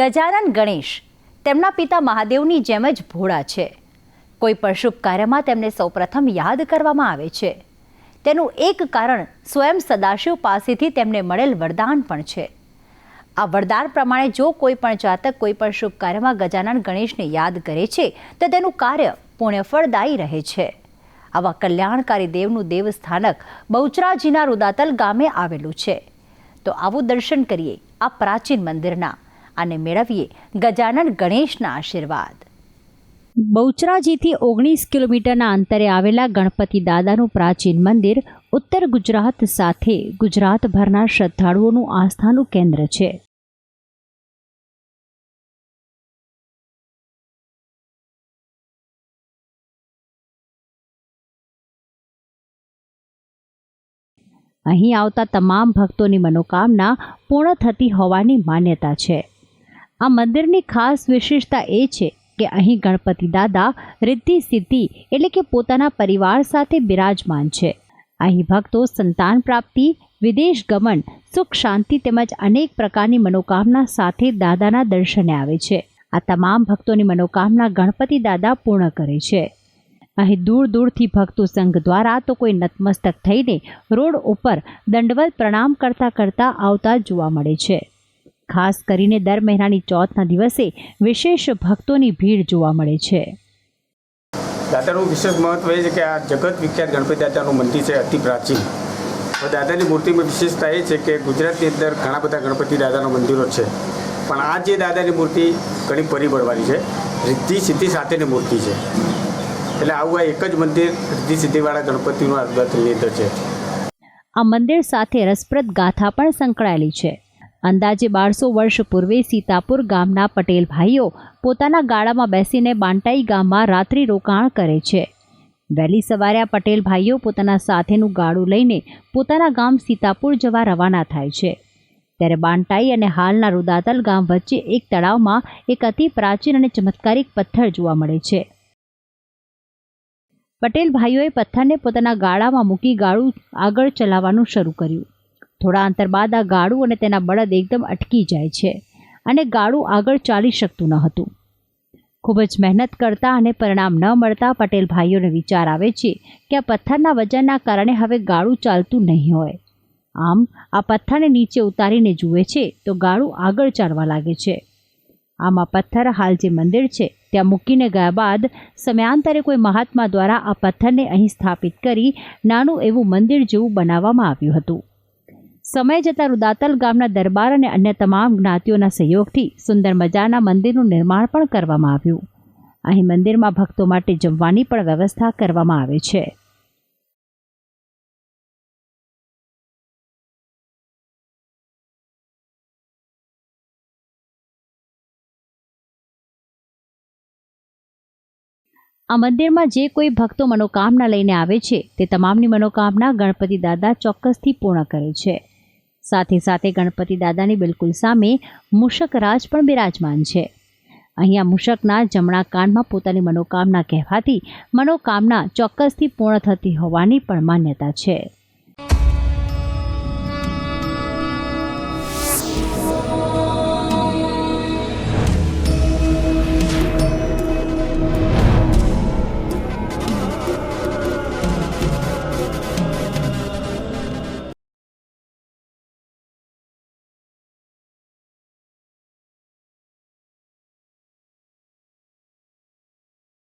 ગજાનન ગણેશ તેમના પિતા મહાદેવની જેમ જ ભોળા છે. કોઈ પણ શુભ કાર્યમાં તેમને સૌપ્રથમ યાદ કરવામાં આવે છે. તેનું એક કારણ સ્વયં સદાશિવ પાસેથી તેમને મળેલ વરદાન પણ છે. આ વરદાન પ્રમાણે જો કોઈ પણ જાતક કોઈ પણ શુભ કાર્યમાં ગજાનન ગણેશને યાદ કરે છે, તો તેનું કાર્ય પુણ્યફળદાયી રહે છે. આવા કલ્યાણકારી દેવનું દેવસ્થાનક બહુચરાજીના રુદાતલ ગામે આવેલું છે. તો આવું દર્શન કરીએ આ પ્રાચીન મંદિરના. અને મેળવીએ ગજાનન ગણેશના આશીર્વાદ. બહુચરાજીથી ઓગણીસ કિલોમીટરના અંતરે આવેલા ગણપતિ દાદાનું પ્રાચીન મંદિર ઉત્તર ગુજરાત સાથે ગુજરાતભરના શ્રદ્ધાળુઓનું આસ્થાનું કેન્દ્ર છે. અહીં આવતા તમામ ભક્તોની મનોકામના પૂર્ણ થતી હોવાની માન્યતા છે. આ મંદિરની ખાસ વિશેષતા એ છે કે અહીં ગણપતિ દાદા રિદ્ધિ સિદ્ધિ એટલે કે પોતાના પરિવાર સાથે બિરાજમાન છે. અહીં ભક્તો સંતાન પ્રાપ્તિ, વિદેશ ગમન, સુખ શાંતિ તેમજ અનેક પ્રકારની મનોકામના સાથે દાદાના દર્શને આવે છે. આ તમામ ભક્તોની મનોકામના ગણપતિ દાદા પૂર્ણ કરે છે. અહીં દૂર દૂરથી ભક્તો સંઘ દ્વારા તો કોઈ નતમસ્તક થઈને રોડ ઉપર દંડવત પ્રણામ કરતા કરતા આવતા જોવા મળે છે. ખાસ કરીને દર મહિનાની ચોથના દિવસે વિશેષ ભક્તોની ભીડ જોવા મળે છે. દાદાનું વિશેષ મહત્વ એ છે કે આ જગત વિખ્યાત ગણપતિ દાદાનું મંદિર છે અતિ પ્રાચીન. દાદાની મૂર્તિમાં વિશેષતા એ છે કે ગુજરાતની અંદર ઘણા બધા ગણપતિ દાદાના મંદિરો છે. પણ આ જે દાદાની મૂર્તિ ઘણી પરિબળવાળી છે. રિદ્ધિ સિદ્ધિ સાથેની મૂર્તિ છે. એટલે આવું આ એક જ મંદિર રિદ્ધિ સિદ્ધિવાળા ગણપતિનું આ ગણતરીની અંદર છે. આ મંદિર સાથે રસપ્રદ ગાથા પણ સંકળાયેલી છે. અંદાજે બારસો વર્ષ પૂર્વે સીતાપુર ગામના પટેલ ભાઈઓ પોતાના ગાળામાં બેસીને બાંટાઈ ગામમાં રાત્રિ રોકાણ કરે છે. વહેલી સવારે આ પટેલ ભાઈઓ પોતાના સાથેનું ગાળું લઈને પોતાના ગામ સીતાપુર જવા રવાના થાય છે. ત્યારે બાંટાઈ અને હાલના રુદાતલ ગામ વચ્ચે એક તળાવમાં એક અતિ પ્રાચીન અને ચમત્કારિક પથ્થર જોવા મળે છે. પટેલ ભાઈઓએ પથ્થરને પોતાના ગાળામાં મૂકી ગાળું આગળ ચલાવવાનું શરૂ કર્યું. થોડા અંતર બાદ આ ગાડું અને તેના બળદ એકદમ અટકી જાય છે અને ગાડું આગળ ચાલી શકતું ન હતું. ખૂબ જ મહેનત કરતા અને પરિણામ ન મળતા પટેલ ભાઈઓને વિચાર આવે છે કે આ પથ્થરના વજનના કારણે હવે ગાળું ચાલતું નહીં હોય. આમ, આ પથ્થરને નીચે ઉતારીને જુએ છે તો ગાળું આગળ ચાલવા લાગે છે. આમ, આ પથ્થર હાલ જે મંદિર છે, ત્યાં મૂકીને ગયા બાદ સમયાંતરે કોઈ મહાત્મા દ્વારા આ પથ્થરને અહીં સ્થાપિત કરી નાનું એવું મંદિર જેવું બનાવવામાં આવ્યું હતું. સમય જતાં રુદાતલ ગામના દરબાર અને અન્ય તમામ જ્ઞાતિઓના સહયોગથી સુંદર મજાના મંદિરનું નિર્માણ પણ કરવામાં આવ્યું. અહીં મંદિરમાં ભક્તો માટે જમવાની પણ વ્યવસ્થા કરવામાં આવે છે. આ મંદિરમાં જે કોઈ ભક્તો મનોકામના લઈને આવે છે, તે તમામની મનોકામના ગણપતિ દાદા ચોક્કસથી પૂર્ણ કરે છે. સાથે સાથે ગણપતિ દાદાની બિલકુલ સામે મૂષકરાજ પણ બિરાજમાન છે. અહીંયા મૂષકના જમણા કાનમાં પોતાની મનોકામના કહેવાથી મનોકામના ચોક્કસથી પૂર્ણ થતી હોવાની પણ માન્યતા છે.